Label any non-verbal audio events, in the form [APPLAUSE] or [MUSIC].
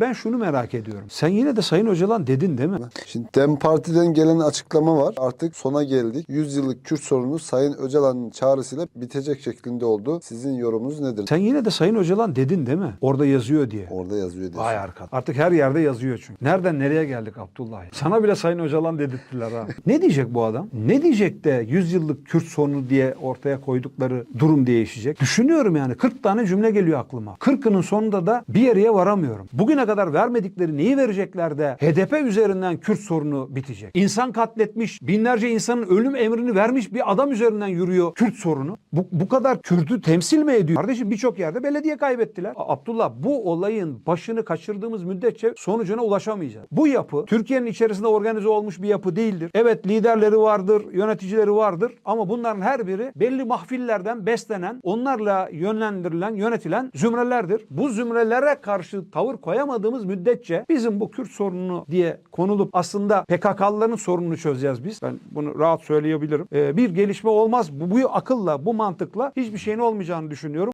Ben şunu merak ediyorum. Sen yine de Sayın Öcalan dedin değil mi? Şimdi DEM Parti'den gelen açıklama var. Artık sona geldik. 100 yıllık Kürt sorunu Sayın Öcalan'ın çağrısıyla bitecek şeklinde oldu. Sizin yorumunuz nedir? Sen yine de Sayın Öcalan dedin değil mi? Orada yazıyor diye. Orada yazıyor diyorsun. Vay arkadaş. Artık her yerde yazıyor çünkü. Nereden nereye geldik Abdullah? Sana bile Sayın Öcalan dedirttiler ha. [LAUGHS] ne diyecek bu adam? Ne diyecek de 100 yıllık Kürt sorunu diye ortaya koydukları durum değişecek? Düşünüyorum yani 40 tane cümle geliyor aklıma. 40'ının sonunda da bir yere varamıyorum. Bugüne kadar vermedikleri neyi verecekler de HDP üzerinden Kürt sorunu bitecek? İnsan katletmiş, binlerce insanın ölüm emrini vermiş bir adam üzerinden yürüyor Kürt sorunu. Bu, bu kadar Kürt'ü temsil mi ediyor? Kardeşim birçok yerde belediye kaybettiler. A- Abdullah bu olayın başını kaçırdığımız müddetçe sonucuna ulaşamayacağız. Bu yapı Türkiye'nin içerisinde organize olmuş bir yapı değildir. Evet liderleri vardır, yöneticileri vardır ama bunların her biri belli mahfillerden beslenen, onlarla yönlendirilen, yönetilen zümrelerdir. Bu zümrelere karşı tavır koyamadığımız müddetçe bizim bu Kürt sorununu diye konulup aslında PKK'lıların sorununu çözeceğiz biz. Ben bunu rahat söyleyebilirim. Ee, bir gelişme olmaz. Bu, bu akılla, bu mantıkla hiçbir şeyin olmayacağını düşünüyorum.